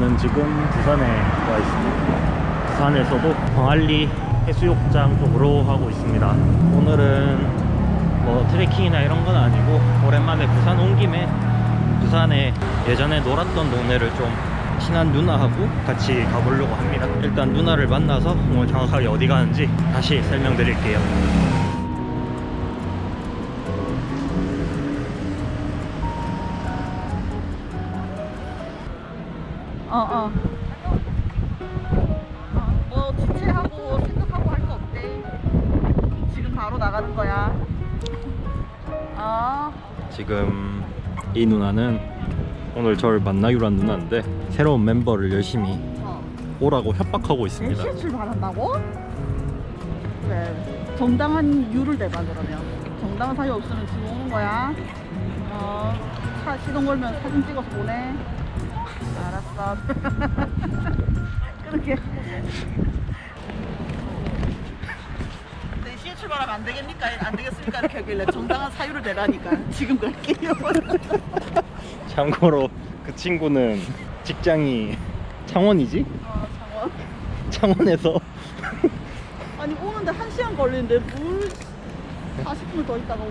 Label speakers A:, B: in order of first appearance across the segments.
A: 저는 지금 부산에 와 있습니다. 부산에서도 광안리 해수욕장 쪽으로 가고 있습니다. 오늘은 뭐 트레킹이나 이런 건 아니고 오랜만에 부산 온 김에 부산에 예전에 놀았던 동네를 좀 친한 누나하고 같이 가보려고 합니다. 일단 누나를 만나서 오늘 정확하게 어디 가는지 다시 설명드릴게요.
B: 아,
A: 지금 이 누나는 오늘 저를 만나기로 한 누나인데 새로운 멤버를 열심히
B: 어.
A: 오라고 협박하고 있습니다.
B: 4시에 출발한다고? 그래. 정당한 이유를 대봐 그러면. 정당한 사유 없으면 지금 오는 거야. 어, 차 시동 걸면 사진 찍어서 보내. 알았어. 그렇게. 4시에 출발하면 안 되겠니까? 안 되겠습니까? 이렇게 하길래 정당한 사유를 대라니까. 지금 갈게요.
A: 참고로 그 친구는 직장이 창원이지?
B: 어, 창원.
A: 창원에서
B: 아니 오는데 한 시간 걸리는데 물 40분을 더 있다가 오-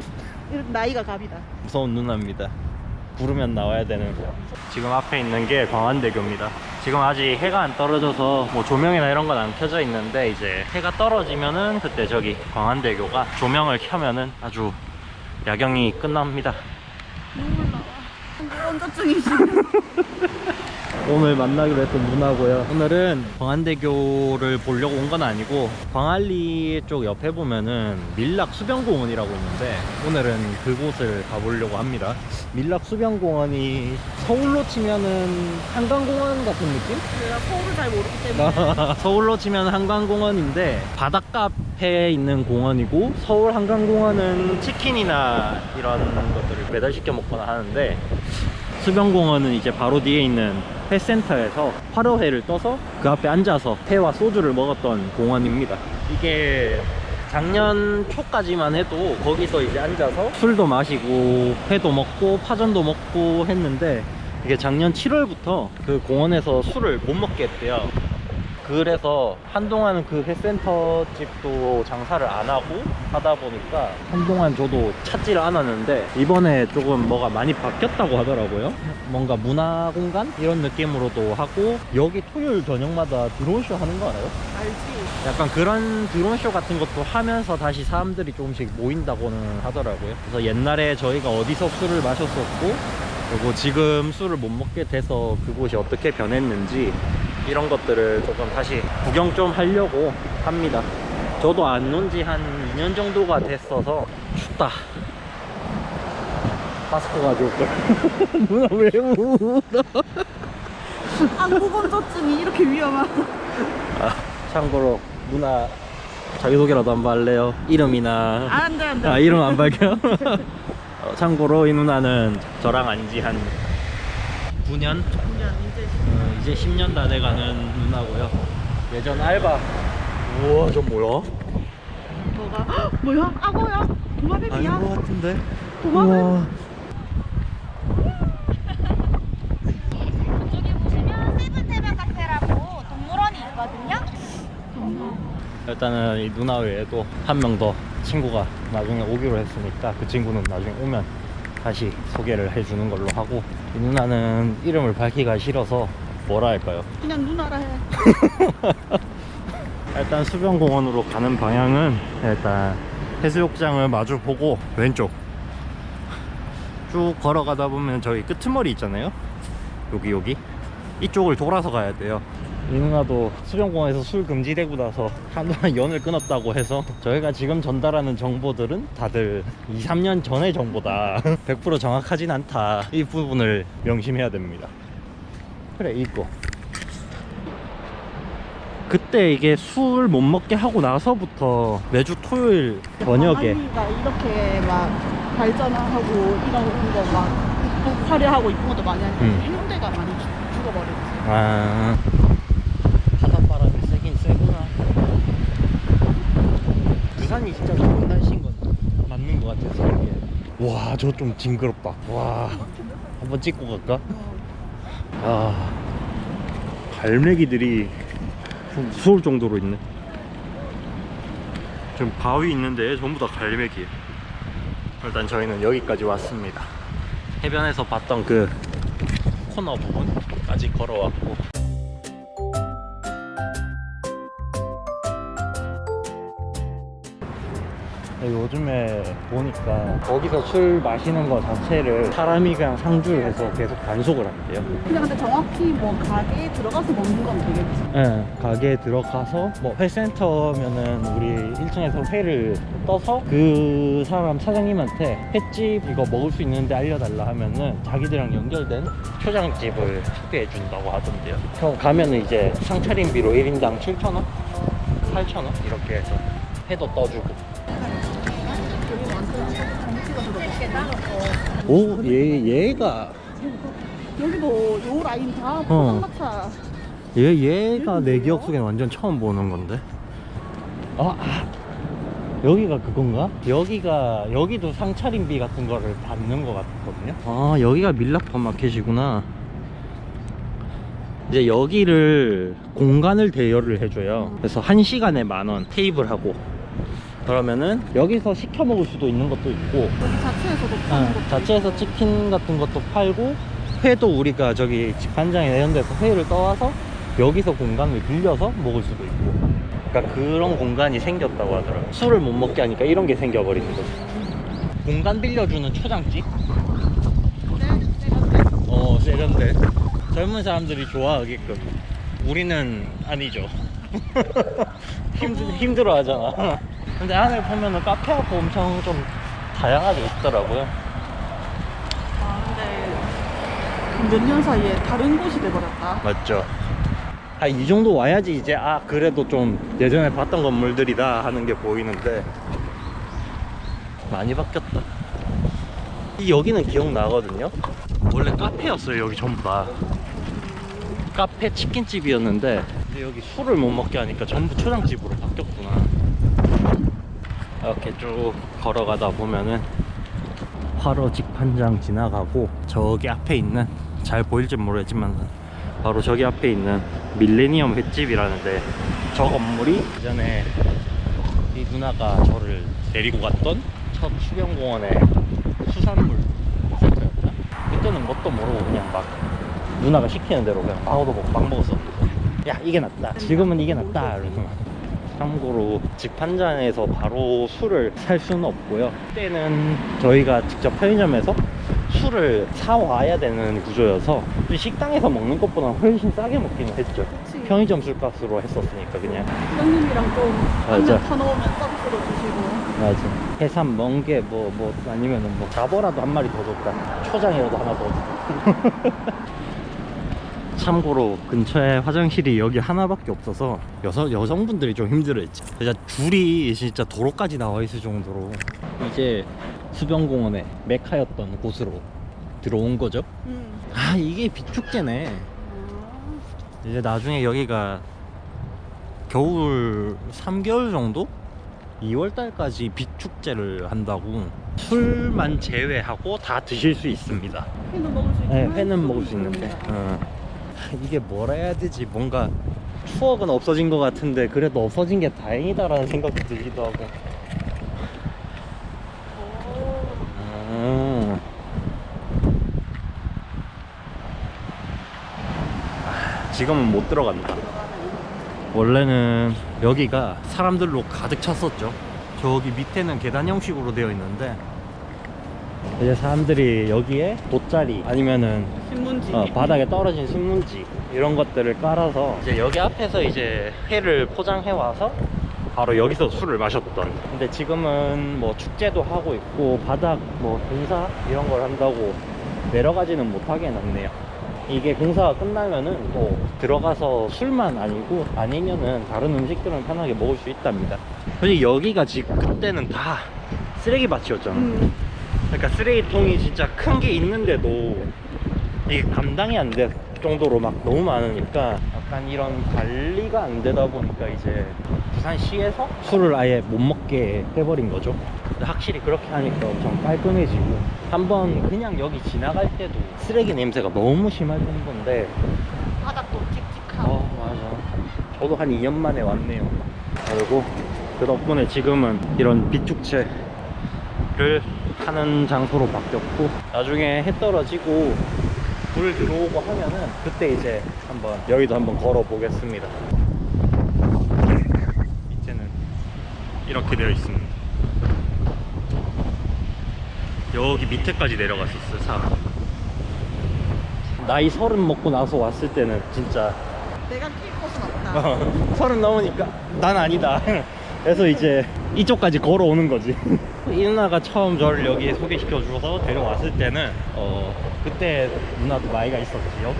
B: 이렇게 나이가 갑이다.
A: 무서운 누나입니다. 부르면 나와야 되는 지금 앞에 있는 게 광안대교입니다. 지금 아직 해가 안 떨어져서 뭐 조명이나 이런 건 안 켜져 있는데 이제 해가 떨어지면은 그때 저기 광안대교가 조명을 켜면은 아주 야경이 끝납니다.
B: 눈물 나와. 언저증이지.
A: 오늘 만나기로 했던 누나고요. 오늘은 광안대교를 보려고 온 건 아니고 광안리 쪽 옆에 보면은 밀락 수변공원이라고 있는데 오늘은 그곳을 가보려고 합니다. 밀락 수변공원이 서울로 치면은 한강공원 같은 느낌?
B: 내가 서울을 잘 모르기 때문에.
A: 서울로 치면 한강공원인데 바닷가 앞에 있는 공원이고 서울 한강공원은 치킨이나 이런 것들을 배달시켜 먹거나 하는데 수변공원은 이제 바로 뒤에 있는 회센터에서 화로회를 떠서 그 앞에 앉아서 회와 소주를 먹었던 공원입니다. 이게 작년 초까지만 해도 거기서 이제 앉아서 술도 마시고 회도 먹고 파전도 먹고 했는데 이게 작년 7월부터 그 공원에서 술을 못 먹게 했대요. 그래서 한동안은 그 회센터 집도 장사를 안 하고 하다 보니까 한동안 저도 찾지를 않았는데 이번에 조금 뭐가 많이 바뀌었다고 하더라고요. 뭔가 문화 공간 이런 느낌으로도 하고 여기 토요일 저녁마다 드론쇼 하는 거 알아요?
B: 알지.
A: 약간 그런 드론쇼 같은 것도 하면서 다시 사람들이 조금씩 모인다고는 하더라고요. 그래서 옛날에 저희가 어디서 술을 마셨었고, 그리고 지금 술을 못 먹게 돼서 그곳이 어떻게 변했는지 이런 것들을 조금 다시 구경 좀 하려고 합니다. 저도 안온지한 2년 정도가 됐어서 춥다. 마스크 가져올 걸. 누나 왜 울어?
B: 한국 언저증이 이렇게 위험한.
A: 아, 참고로 누나 자기소개라도 한번 할래요? 이름이나
B: 안 돼, 안 돼.
A: 아 이름 안 밝혀? 어, 참고로 이 누나는 저랑 안지 한 9년?
B: 그냥 이제
A: 어, 이제 10년 다 돼가는 누나고요 예전 알바 우와 저 뭐야?
B: 뭐가 헉, 뭐야? 악어야? 도마뱀이야?
A: 아닌 것 같은데
B: 도마뱀?
C: 저기 보시면 세븐세븐 카페라고 동물원이 있거든요.
A: 일단은 이 누나 외에도 한 명 더 친구가 나중에 오기로 했으니까 그 친구는 나중에 오면 다시 소개를 해주는 걸로 하고 이 누나는 이름을 밝히기가 싫어서 뭐라 할까요?
B: 그냥 누나라 해.
A: 일단 수변공원으로 가는 방향은 일단 해수욕장을 마주 보고 왼쪽 쭉 걸어가다 보면 저기 끄트머리 있잖아요 여기 여기 이쪽을 돌아서 가야 돼요 이 누나도 수변공원에서 술 금지되고 나서 한동안 연을 끊었다고 해서 저희가 지금 전달하는 정보들은 다들 2, 3년 전의 정보다. 100% 정확하진 않다. 이 부분을 명심해야 됩니다. 그래 이거 그때 이게 술 못 먹게 하고 나서부터 매주 토요일 저녁에
B: 광안리가 이렇게 막 발전하고 이런 거막 화려하고 이쁜 것도 많이 하니까
A: 음.
B: 해운대가 많이 죽- 죽어버렸지.
A: 아 바닷바람이 세긴 세구나 부산이 진짜 좋은 날씨인 건 맞는 것 같아서 이게 와저 좀 징그럽다 와 한번 찍고 갈까? 아 갈매기들이 좀 무서울 정도로 있네. 지금 바위 있는데 전부 다 갈매기예요. 일단 저희는 여기까지 왔습니다. 해변에서 봤던 그 코너 부분까지 걸어왔고 요즘에 보니까 거기서 술 마시는 거 자체를 사람이 그냥 상주를 해서 계속 단속을 한대요.
B: 근데 근데 정확히 뭐 가게에 들어가서 먹는 건 되게 비싸.
A: 네, 가게에 들어가서 뭐 회센터면은 우리 1층에서 회를 떠서 그 사람 사장님한테 횟집 이거 먹을 수 있는데 알려달라 하면은 자기들이랑 연결된 초장집을 택배해 준다고 하던데요. 형 가면은 이제 상차림비로 1인당 7,000원? 8,000원? 이렇게 해서 회도 떠주고. 오, 얘, 얘가,
B: 여기도 요 라인 다
A: 어.
B: 포장마차.
A: 얘, 얘가 내 기억 속엔 완전 처음 보는 건데. 아, 아, 여기가 그건가? 여기가, 여기도 상차림비 같은 거를 받는 것 같거든요. 아, 여기가 밀락버마켓이구나. 이제 여기를 공간을 대여를 해줘요. 그래서 한 시간에 만 원, 테이블하고. 그러면은 여기서 시켜 먹을 수도 있는 것도 있고,
B: 여기 자체에서도 파는
A: 어,
B: 것도
A: 자체에서 치킨 같은 것도 팔고 회도 우리가 저기 직판장에 이런 데서 회를 떠와서 여기서 공간을 빌려서 먹을 수도 있고. 그러니까 그런 공간이 생겼다고 하더라고요. 술을 못 먹게 하니까 이런 게 생겨버리는 거지. 공간 빌려주는 초장집? 어 세련돼. 젊은 사람들이 좋아하게끔. 우리는 아니죠. 힘들, 힘들어 하잖아 근데 안에 보면은 카페하고 엄청 좀 다양하게 있더라고요
B: 아 근데 몇 년 사이에 다른 곳이 돼버렸다.
A: 맞죠. 아, 이 정도 와야지 이제 아 그래도 좀 예전에 봤던 건물들이다 하는 게 보이는데 많이 바뀌었다. 이 여기는 기억나거든요. 원래 카페였어요 여기 전부 다. 카페 치킨집이었는데 근데 여기 술을 못 먹게 하니까 전부 초장집으로 바뀌었구나. 이렇게 쭉 걸어가다 보면은 화로 직판장 지나가고 저기 앞에 있는 잘 보일지 모르겠지만 바로 저기 앞에 있는 밀레니엄 횟집이라는데 저 건물이 예전에 이 누나가 저를 데리고 갔던 첫 수변공원의 수산물 센터였나? 그때는 뭣도 모르고 그냥 막 누나가 시키는 대로 그냥 마오도 먹고 막 먹었었는데 야 이게 낫다. 지금은 이게 낫다. 이러면서 참고로 직판장에서 바로 술을 살 수는 없고요. 그때는 저희가 직접 편의점에서 술을 사와야 되는 구조여서 식당에서 먹는 것보다 훨씬 싸게 먹기는 했죠.
B: 그치.
A: 편의점 술값으로 했었으니까 그냥.
B: 사장님이랑 좀
A: 맞아.
B: 한잔 타놓으면 서비스로 주시고.
A: 맞아. 해삼, 멍게, 뭐, 뭐, 아니면은 뭐, 잡어라도 한 마리 더 줬다. 초장이라도 하나 더 줬다. 참고로 근처에 화장실이 여기 하나밖에 없어서 여서, 여성분들이 좀 힘들어했지. 진짜 줄이 진짜 도로까지 나와 있을 정도로 이제 수변공원의 메카였던 곳으로 들어온 거죠.
B: 음.
A: 아 이게 비축제네.
B: 아,
A: 이제 나중에 여기가 겨울 3개월 정도? 2월 달까지 비축제를 한다고 술만 제외하고 다 드실 수 있습니다.
B: 회는 먹을 수
A: 네, 회는 먹을 수 있는데. 어. 이게 뭐라 해야 되지? 뭔가 추억은 없어진 것 같은데 그래도 없어진 게 다행이다라는 생각도 들기도 하고. 음. 아, 지금은 못 들어간다. 원래는 여기가 사람들로 가득 찼었죠. 저기 밑에는 계단 형식으로 되어 있는데 이제 사람들이 여기에 돗자리 아니면은
B: 신문지.
A: 어, 바닥에 떨어진 신문지 이런 것들을 깔아서 이제 여기 앞에서 이제 회를 포장해 와서 바로 여기서 술을 마셨던 근데 지금은 뭐 축제도 하고 있고 바닥 뭐 공사 이런 걸 한다고 내려가지는 못하게 해놨네요 이게 공사가 끝나면은 또 들어가서 술만 아니고 아니면은 다른 음식들은 편하게 먹을 수 있답니다 솔직히 여기가 지금 그때는 다 쓰레기밭이었잖아
B: 음.
A: 그러니까 쓰레기통이 진짜 큰 게 있는데도 이게 감당이 안 될 정도로 막 너무 많으니까 약간 이런 관리가 안 되다 보니까 이제 부산시에서 술을 아예 못 먹게 해버린 거죠. 확실히 그렇게 하니까 엄청 깔끔해지고 한번 그냥 여기 지나갈 때도 쓰레기 냄새가 너무 심할 정도인데
C: 바닥도 칙칙하고.
A: 어, 저도 한 2년 만에 왔네요. 그리고 그 덕분에 지금은 이런 비축제를 하는 장소로 바뀌었고 나중에 해 떨어지고 불 들어오고 하면은 그때 이제 한번 여기도 한번 걸어 보겠습니다. 밑에는 이렇게 되어 있습니다. 여기 밑에까지 내려갔었어요, 사. 나이 서른 먹고 나서 왔을 때는 진짜
B: 내가 낄 곳은 없다.
A: 어, 서른 넘으니까 난 아니다. 그래서 이제 이쪽까지 걸어오는 거지. 이 누나가 처음 저를 여기 소개시켜 줘서 데려왔을 때는 어 그때 누나도 나이가 있었지요.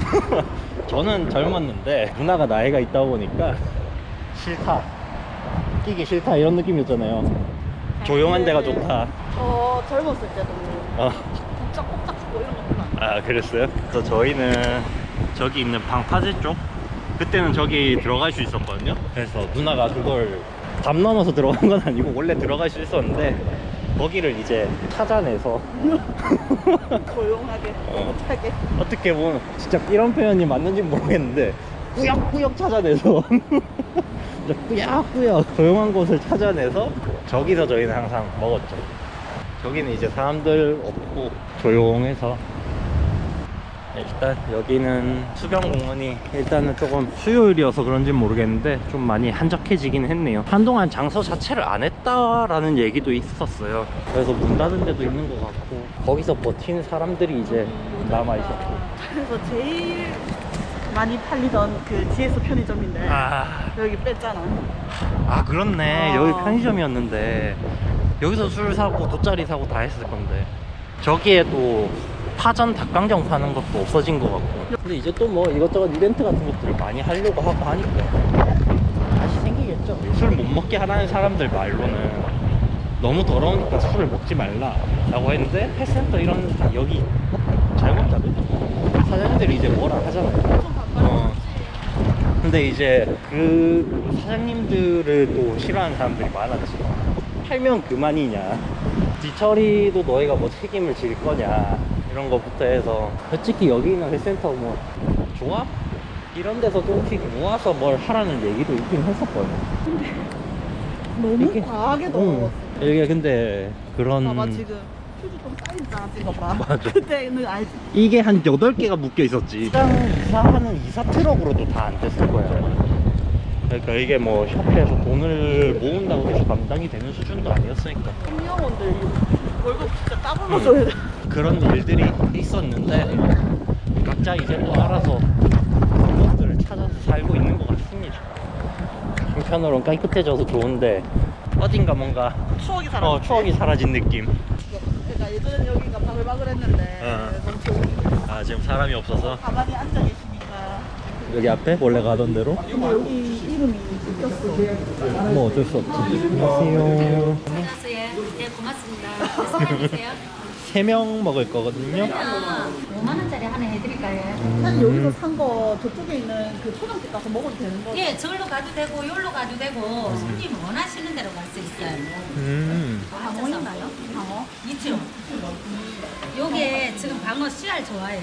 A: 저는 젊었는데 누나가 나이가 있다 보니까 싫다. 끼기 싫다 이런 느낌이었잖아요. 조용한 데가 좋다.
B: 저 젊었을 때도
A: 어.
B: 꼼짝꼼짝 뭐 이런 거 별로 안
A: 아 그랬어요? 그래서 저희는 저기 있는 방파제 쪽 그때는 저기 들어갈 수 있었거든요 그래서 누나가 그걸 담 넘어서 들어간 건 아니고 원래 들어갈 수 있었는데 거기를 이제 찾아내서
B: 조용하게
A: 어.
B: 못하게
A: 어떻게 보면 진짜 이런 표현이 맞는지 모르겠는데 꾸역꾸역 찾아내서 진짜 꾸역꾸역 조용한 곳을 찾아내서 저기서 저희는 항상 먹었죠 저기는 이제 사람들 없고 조용해서 일단 여기는 수변공원이 일단은 조금 수요일이어서 그런지 모르겠는데 좀 많이 한적해지긴 했네요. 한동안 장소 자체를 안 했다라는 얘기도 있었어요. 그래서 문 닫은 데도 있는 것 같고 거기서 버티는 사람들이 이제 남아있었고.
B: 그래서 제일 많이 팔리던 그 GS 편의점인데
A: 아,
B: 여기 뺐잖아.
A: 아 그렇네.
B: 어.
A: 여기 편의점이었는데 여기서 술 사고 돗자리 사고 다 했을 건데 저기에 또 파전 닭강정 파는 것도 없어진 것 같고 근데 이제 또 뭐 이것저것 이벤트 같은 것들을 많이 하려고 하고 하니까 다시 생기겠죠 술 못 먹게 하라는 사람들 말로는 너무 더러우니까 술을 먹지 말라 라고 했는데 헬스센터 이런 여기 자영업자들 사장님들이 이제 뭐라 하잖아요 어. 근데 이제 그 사장님들을 또 싫어하는 사람들이 많았지. 팔면 그만이냐. 뒤처리도 너희가 뭐 책임을 질 거냐. 이런 거부터 해서. 솔직히 여기 있는 헬센터 뭐, 조합? 이런 데서 조금씩 모아서 뭘 하라는 얘기도 있긴 했었거든요.
B: 너무
A: 이게-
B: 과하게
A: 응.
B: 더웠어.
A: 이게 근데 그런.
B: 봐봐 지금 좀 쌓이잖아 지금 봐.
A: 맞아.
B: 그때는 알지.
A: 이게 한 8개가 묶여 있었지. 시장 이사하는 이사 트럭으로도 다 안 됐을 거야. 그러니까 이게 뭐 협회에서 돈을 모은다고 해서 감당이 되는 수준도 아니었으니까.
B: 청년원들 월급 진짜 따블로 줘야 돼.
A: 그런 일들이 있었는데 각자 이제 또 알아서 방법들을 찾아서 살고 있는 것 같습니다. 한편으로는 깨끗해져서 좋은데 어딘가 뭔가
B: 추억이 살아.
A: 어, 추억이 사라진 느낌.
B: 그러니까 예전엔 여기가 바글바글했는데
A: 어.
B: 너무 좋은
A: 아 지금 사람이 없어서
B: 가만히 앉아 계시니까.
A: 여기 앞에 원래 가던 대로
B: 근데 여기 이름이 바뀌었어.
A: 뭐 어쩔 수 없지. 안녕하세요.
D: 안녕하세요. 네, 고맙습니다. 세
A: 명 먹을 거거든요.
D: 5만 원짜리 하나 해드릴까요?
B: 사실 여기서 산 거 저쪽에 있는 그 초장집 가서 먹어도 되는 거.
D: 예, 저기로 가도 되고 여기로 가도 되고 손님 원하시는 대로 갈 수 있어요.
A: 음.
B: 방어 있나요? 방어?
D: 있죠. 요게 지금 방어 씨알 좋아해요.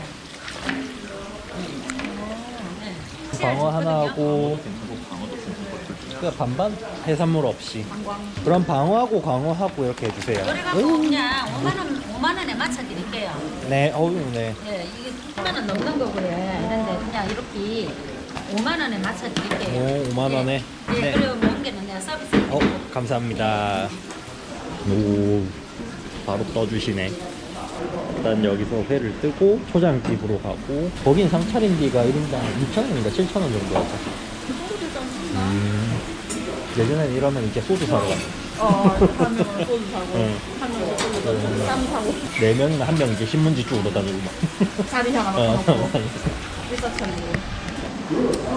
D: 네.
A: 방어 하나
D: 좋거든요.
A: 하고 그 반반 해산물 없이. 그럼 방어하고 광어하고 이렇게 해주세요.
D: 그래갖고 그냥 5만 원, 5만 원에 맞춰 드릴게요.
A: 네, 어우 네.
D: 예, 이게 10만 원 넘는 거고요. 그런데 그냥 이렇게 5만 원에 맞춰 드릴게요.
A: 오, 5만 원에?
D: 예,
A: 네.
D: 그리고 먹은 게는 내가 서비스.
A: 어, 감사합니다. 오, 바로 떠주시네. 일단 여기서 회를 뜨고 초장 집으로 가고 거긴 상차림비가 1인당 6,000원인가 7,000원 정도 하죠.
B: 그 정도 되지 않나?
A: 음. 예전엔 이러면 이제 소주 사러 갔어.
B: 어, 한 명은 소주 사고,
A: 응.
B: 한 명은 소주 사고, 쌈 사고,
A: 네 명이나 한 명 이제 신문지 쪽으로 다니고 막.
B: 자리 하나
A: 어.
B: 놓고, 일사천리.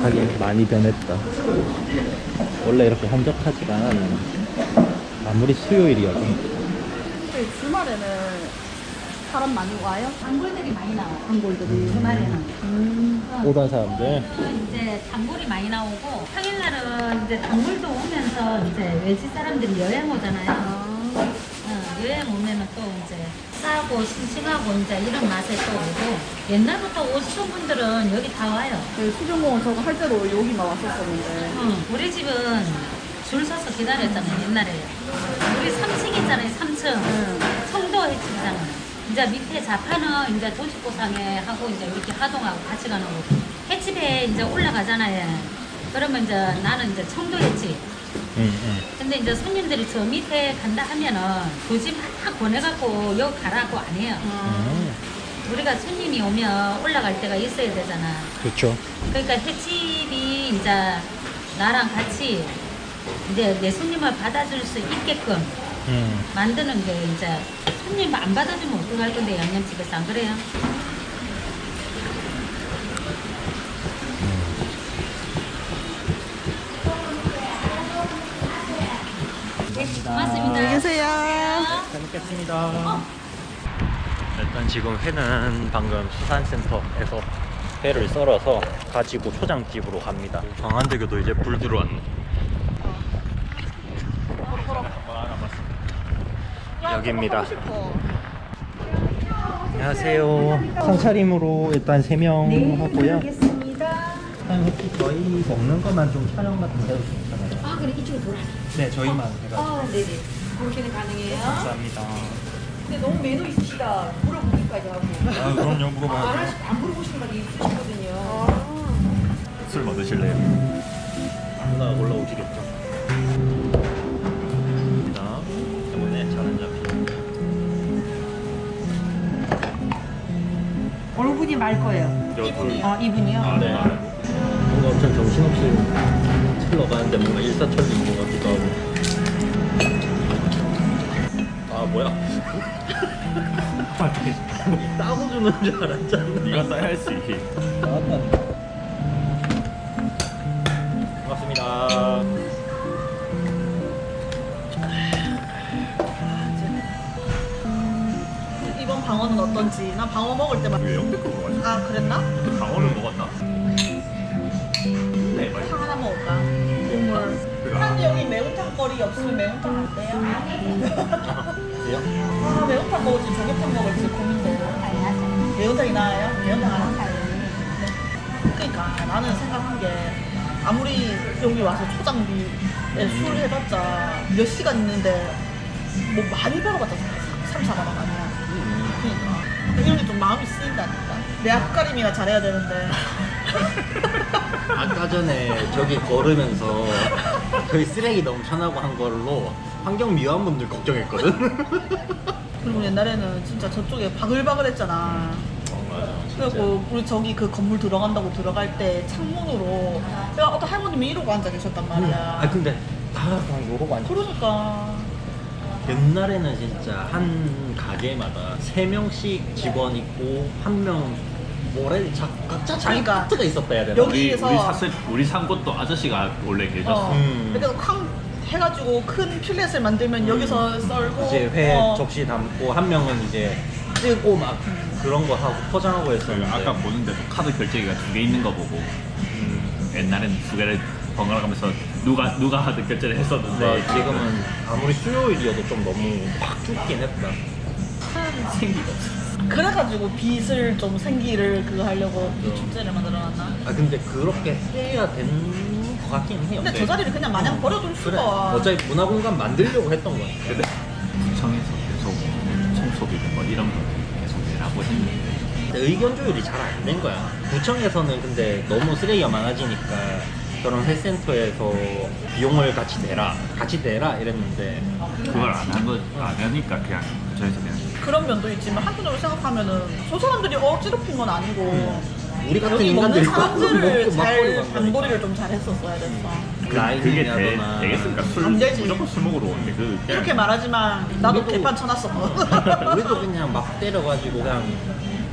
A: 하긴 많이 변했다. 원래 이렇게 한적하지가 않았네. 아무리 수요일이어도.
B: 주말에는 사람 많이 와요?
D: 단골들이 많이 나와요.
B: 단골들이.
D: 주말에는.
B: 음.
A: 오던 사람들.
D: 또 이제 단골이 많이 나오고 평일날은 이제 단골도 오면서 이제 외지 사람들이 여행 오잖아요.
B: 아,
D: 어, 여행 오면은 또 이제 싸고 싱싱하고 이제 이런 맛에 또 오고 옛날부터 오시던 분들은 여기 다 와요.
B: 그 수중공원 저거 할 때도 여기만 왔었었는데.
D: 응. 우리 집은 줄 서서 기다렸잖아요 옛날에. 우리 3층 있잖아요 3층.
B: 응.
D: 청도 횟집이잖아. 이제 밑에 자파는 이제 도시고상에 하고 이제 이렇게 하동하고 같이 가는 거고 횟집에 이제 올라가잖아요. 그러면 이제 나는 이제 청도 횟집.
A: 응, 응.
D: 근데 이제 손님들이 저 밑에 간다 하면은 굳이 막 보내갖고 여기 가라고 안 해요.
A: 음.
D: 우리가 손님이 오면 올라갈 때가 있어야 되잖아.
A: 그렇죠.
D: 그러니까 횟집이 이제 나랑 같이 이제 내 손님을 받아줄 수 있게끔
A: 음.
D: 만드는 게 이제 손님 안 받아주면 어떡할 건데 양념집에서 안 그래요? 네, 고맙습니다.
B: 안녕히 계세요.
A: 잘 먹겠습니다. 일단 지금 회는 방금 수산센터에서 회를 썰어서 가지고 초장집으로 갑니다. 광안대교도 이제 불 들어왔네. 여기입니다. 안녕하세요. 상차림으로 일단 3명 하고요.
D: 알겠습니다.
A: 사장님 혹시 저희 먹는 것만 좀 촬영 같은 거 해도 괜찮아요?
D: 아, 그래 이쪽으로 돌아.
A: 네, 저희만 해가지고.
D: 아, 네네. 그렇게는 가능해요.
A: 감사합니다.
E: 근데 너무 메뉴 있으시다 물어보기까지 하고
A: 아, 그럼요.
E: 안,
A: 물어봐요.
E: 하시, 안 물어보시는 분이 있으시거든요
A: 술뭐 드실래요? 누나가 올라오시겠죠?
E: 얼굴이 말 거예요
A: 이분이요?
E: 아 이분이요?
A: 아, 네. 뭔가 엄청 정신없이 흘러가는데 뭔가 일사천리인 것 같기도 하고. 아, 뭐야? 따고 주는 줄 알았잖아.
F: 네가 따야지.
A: 나왔다. 반갑습니다.
B: 어떤지. 나 방어 먹을 때만.
F: 왜 역대급으로 마셨어?
B: 아, 그랬나?
F: 강어를 먹었나? 네, 맛있어.
B: 탕 하나 먹을까? 국물. 한 여기 매운탕 거리 없으면 매운탕 안 돼요? 아, 매운탕 먹을지 조개탕 먹을지 고민돼요. 매운탕이 나아요? 매운탕 안 하세요? 그러니까 나는 생각한 게 아무리 여기 와서 초장비에 술 해봤자 몇 시간 있는데 뭐 많이 벌어봤자 쓰인다니까. 내 앞가림이나 잘해야 되는데.
A: 아까 전에 저기 걸으면서 저희 쓰레기 넘쳐나고 한 걸로 환경 미화원분들 걱정했거든.
B: 그리고 옛날에는 진짜 저쪽에 바글바글 했잖아. 그리고 우리 저기 그 건물 들어간다고 들어갈 때 창문으로 내가 어떤 할머님이 이러고 앉아 계셨단 말이야.
A: 아 근데 다 그냥 요러고 앉아.
B: 그러니까
A: 옛날에는 진짜 한 가게마다 세 명씩 직원 있고 한명 뭐래 자, 각자 자기
B: 그러니까
A: 파트가 있었다 해야 되나?
B: 여기-
F: 우리
B: 여기에서-
F: 우리 샀을 우리 산 곳도 아저씨가 원래 계셨어.
B: 어.
A: 음.
B: 그래서 쾅 해가지고 큰 필렛을 만들면 여기서 썰고
A: 이제 회
B: 어,
A: 접시 담고 한 명은 이제 뜨고 막 그런 거 하고 포장하고
F: 그
A: 했었는데
F: 아까 보는데도 카드 결제기가 두 개 있는 거 보고
A: 음,
F: 옛날엔 두 개를 번갈아 가면서 누가 누가 하든 결제를 했었는데
A: 네, 지금은 아무리 수요일이어도 좀 너무 확 죽긴 했다.
F: 생기가 없어.
B: 그래가지고 빚을 좀 생기를 그거 하려고 이 축제를 만들어놨나?
A: 아 근데 그렇게 해야 되는 것 같긴 해요.
B: 근데
A: 네.
B: 저 자리를 그냥 마냥 버려둘
A: 그래.
B: 수가
A: 어차피 문화공간 만들려고 했던 거니까.
F: 근데 구청에서 계속 청소비는 뭐 이런 거 계속 내라고 했는데
A: 근데 의견 조율이 잘 안 된 거야. 구청에서는 근데 너무 쓰레기가 많아지니까 그런 회센터에서 비용을 같이 내라, 같이 내라 이랬는데
F: 그걸 안 한 거 안 하니까 그냥 저에서 그냥
B: 그런 면도 있지만 한편으로 생각하면은 저 사람들이 억지로 핀 건 아니고
A: 우리 같은
B: 여기 먹는
A: 인간들이
B: 사람들을
A: 먹고
B: 잘
A: 막걸리 간
B: 단도리를 좀 잘 했었어야 됐어.
F: 그, 그게 되,
A: 라인이라거나
F: 되겠습니까? 술
B: 안 되지.
F: 무조건 술 먹으러 오는데 그 그냥
B: 이렇게 말하지만 나도
A: 우리도-
B: 개판 쳐놨었거든.
A: 우리도 그냥 막 때려가지고 그냥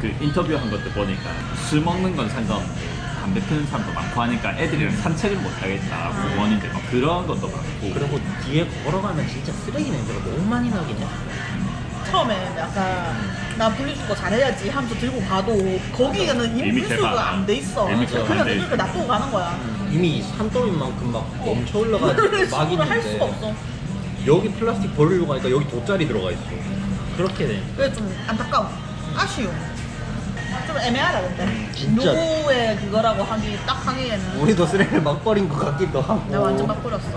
F: 그 인터뷰 한 것도 보니까 술 먹는 건 상관없는데 담배 피는 사람도 많고 하니까 애들이랑 산책을 못 하겠다 부모님들 막 그런 것도 많고
A: 그리고 뒤에 걸어가면 진짜 쓰레기 냄새가 너무 많이 나긴 해.
B: 처음에 약간 나 분리수거 잘해야지 하면서 들고 가도 거기에는 이미 분리수거가 안 돼 있어.
F: 이미
A: 개발
B: 그냥
F: 안돼
B: 이렇게
F: 있어.
B: 놔두고 가는 거야.
A: 이미 산더미만큼 막 넘쳐 흘러가지고 막
B: 분리수거를 할
A: 있는데
B: 수가 없어.
A: 여기 플라스틱 버리려고 하니까 여기 돗자리 들어가 있어. 그렇게 돼.
B: 그게 좀 안타까워. 아쉬워. 좀 애매하다 근데.
A: 진짜.
B: 누구의 그거라고 하기 딱 하기에는
A: 우리도 쓰레기를 막 버린 것 같기도 하고.
B: 내가 완전 막 뿌렸어.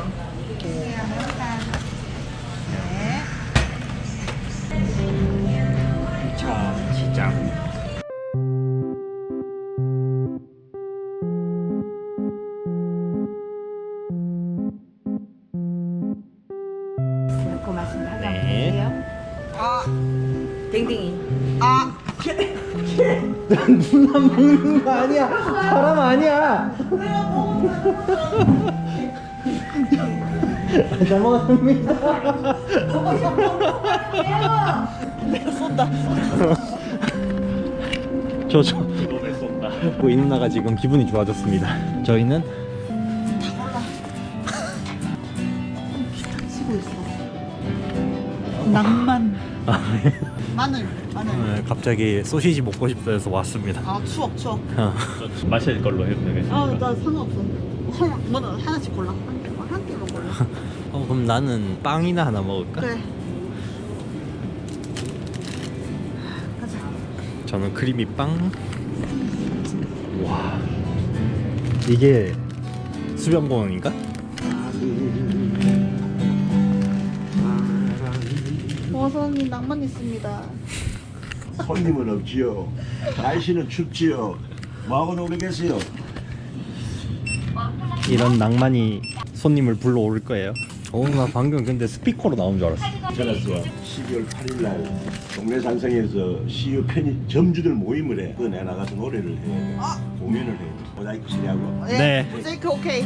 A: 누나 먹는 거 아니야. 사람 아니야. 잘 먹었습니다.
B: 내가 쏜다.
A: 저, 저.
F: 너네 쏜다.
A: 이 누나가 지금 기분이 좋아졌습니다. 저희는.
B: 낭만. 마늘, 마늘.
A: 네, 갑자기 소시지 먹고 싶다 해서 왔습니다.
B: 아, 추억, 추억.
A: 어.
F: 마실 걸로 해도 되겠습니까?
B: 아, 나 상관없어. 하나, 뭐는 하나씩 골라. 한 개만, 한 개만 골라.
A: 어, 그럼 나는 빵이나 하나 먹을까?
B: 그래. 가자.
A: 저는 크리미 빵. 와, 이게 수변공원인가?
B: 버섯이 낭만 있습니다.
G: 손님은 없지요. 날씨는 춥지요. 뭐하고 놀겠어요?
A: 이런 낭만이 손님을 불러올 거예요. 어, 나 방금 근데 스피커로 나온 줄 알았어.
G: 전화서 12월 8일 날 동네 산성에서 CU 편의 점주들 모임을 해. 그 내가 나가서 노래를 해야 돼. 공연을 해야 돼. 모자이크 처리하고.
A: 네.
B: 모자이크 오케이.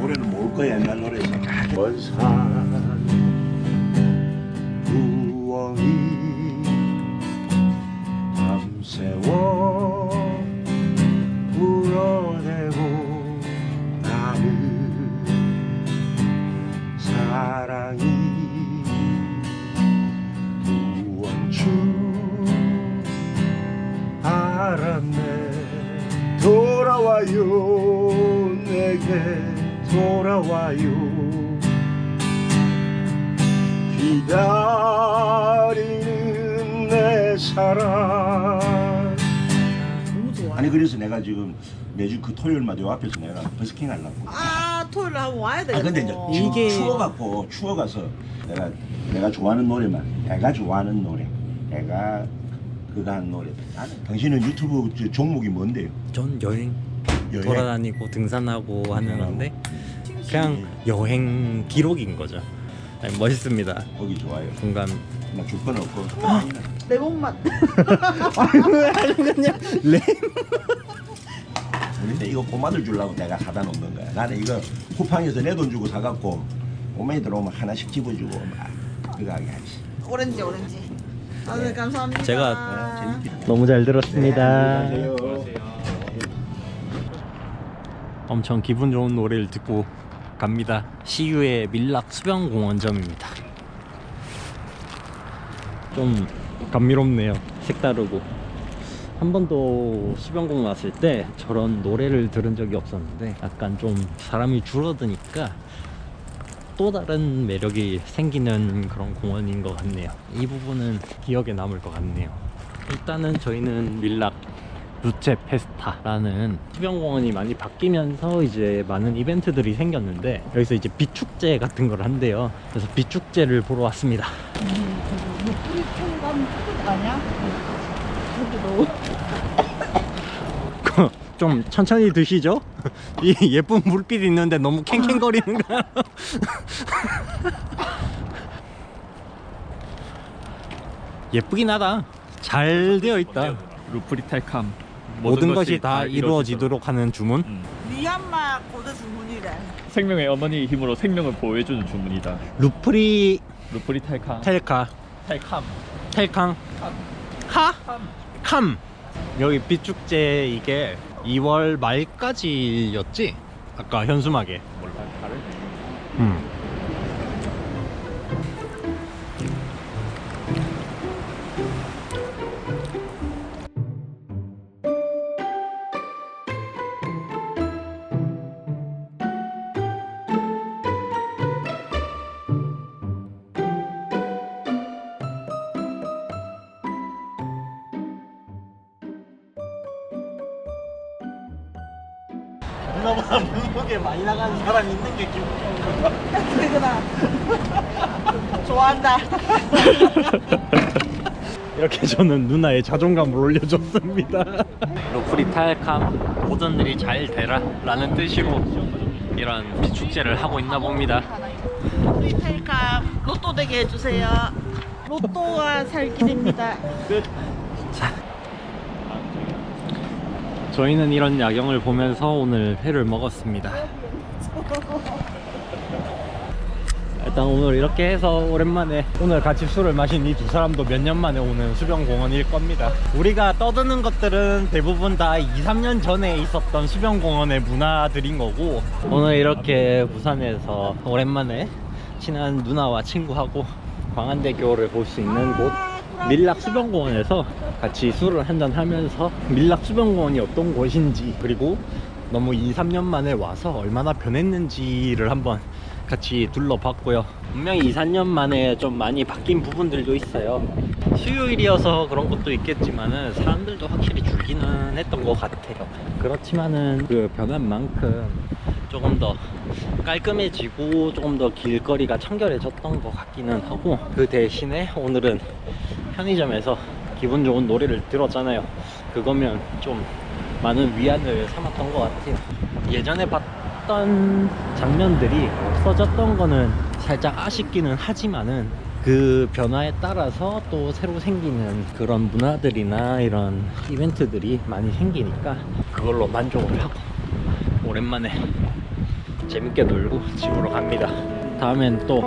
G: 노래는 모를 거야 옛날 노래에서. 원산 우엉이 밤새워 울어대고 나는 사랑이 우원추 알았네. 돌아와요. 내게 돌아와요. 내 사랑. 아니 그래서 내가 지금 매주 그 토요일마다 요 앞에서 내가 버스킹 하려고
B: 아, 토요일 하고 와야
G: 아
B: 되겠어.
G: 근데 이제
A: 이게-
G: 이게 추워갖고 추워가서 내가 내가 좋아하는 노래만 내가 좋아하는 노래 내가 한 노래 나는 당신은 유튜브 저 종목이 뭔데요?
A: 전 여행
G: 여행?
A: 돌아다니고 등산하고 하는데 그냥 여행 기록인 거죠. 아니, 멋있습니다.
G: 거기 좋아요
A: 공감.
G: 나줄건 없고
B: 내 몸만.
A: 그냥 랩.
G: 근데 이거 꼬마들 주려고 내가 사다 놓는 거야 나는 이거 쿠팡에서 내 돈 주고 사갖고 꼬마이 들어오면 하나씩 집어주고 막 그거 하게 하지
B: 오렌지, 오렌지. 다들 감사합니다.
A: 제가-
G: 네, 재밌게
A: 너무 잘 들었습니다.
G: 안녕하세요
A: 엄청 기분 좋은 노래를 듣고 갑니다. 시유의 밀락 수변공원점입니다. 좀 감미롭네요. 색다르고. 한 번도 수변공 왔을 때 저런 노래를 들은 적이 없었는데 약간 좀 사람이 줄어드니까 또 다른 매력이 생기는 그런 공원인 것 같네요. 이 부분은 기억에 남을 것 같네요. 일단은 저희는 밀락 루체 페스타라는 수변공원이 많이 바뀌면서 이제 많은 이벤트들이 생겼는데 여기서 이제 비축제 같은 걸 한대요. 그래서 비축제를 보러 왔습니다.
B: 아니야?
A: 좀 천천히 드시죠. 이 예쁜 물빛 있는데 너무 캥캥거리는 거야. 예쁘긴 하다. 잘 되어 있다.
F: 루프리탈캄
A: 모든 것이 다 이루어지도록 하는 주문.
F: 음.
B: 미얀마 고대 주문이래.
F: 생명의 어머니의 힘으로 생명을 보호해주는 주문이다.
A: 루프리
F: 루프리탈캄.
A: 텔카
F: 탈캄.
A: 텔캉 카캄 여기 비축제 이게 2월 말까지였지? 아까 현수막에
F: 몰라 다르네.
A: 음. 몸무게 많이 나가는 사람이 있는 게 기분 좋은 거야.
B: 그러구나. 좋아한다.
A: 이렇게 저는 누나의 자존감을 올려줬습니다. 로프리 탈캄 오전들이 잘 되라 라는 뜻으로 이런 비축제를 하고 있나 봅니다.
B: 프리텔카 로또 되게 해주세요. 로또가 살 길입니다.
A: 저희는 이런 야경을 보면서 오늘 회를 먹었습니다. 일단 오늘 이렇게 해서 오랜만에 오늘 같이 술을 마신 이 두 사람도 몇 년 만에 오는 수변공원일 겁니다. 우리가 떠드는 것들은 대부분 다 2, 3년 전에 있었던 수변공원의 문화들인 거고 오늘 이렇게 부산에서 오랜만에 친한 누나와 친구하고 광안대교를 볼 수 있는 곳 밀락 수변공원에서 같이 술을 한잔 하면서 밀락 수변공원이 어떤 곳인지 그리고 너무 2, 3년 만에 와서 얼마나 변했는지를 한번 같이 둘러봤고요. 분명히 2, 3년 만에 좀 많이 바뀐 부분들도 있어요. 수요일이어서 그런 것도 있겠지만은 사람들도 확실히 줄기는 했던 것 같아요. 그렇지만은 그 변한 만큼 조금 더 깔끔해지고 조금 더 길거리가 청결해졌던 것 같기는 하고 그 대신에 오늘은 편의점에서 기분 좋은 노래를 들었잖아요. 그거면 좀 많은 위안을 삼았던 것 같아요. 예전에 봤던 장면들이 없어졌던 거는 살짝 아쉽기는 하지만은 그 변화에 따라서 또 새로 생기는 그런 문화들이나 이런 이벤트들이 많이 생기니까 그걸로 만족을 하고 오랜만에 재밌게 놀고 집으로 갑니다. 다음엔 또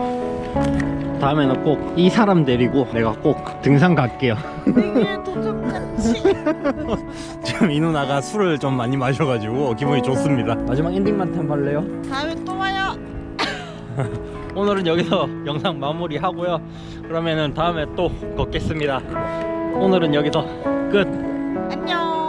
A: 다음에는 꼭 이 사람 데리고 내가 꼭 등산 갈게요. 지금 이 누나가 술을 좀 많이 마셔가지고 기분이 좋습니다. 마지막 엔딩만 템 할래요?
B: 다음에 또 와요.
A: 오늘은 여기서 영상 마무리 하고요. 그러면은 다음에 또 걷겠습니다. 오늘은 여기서 끝.
B: 안녕.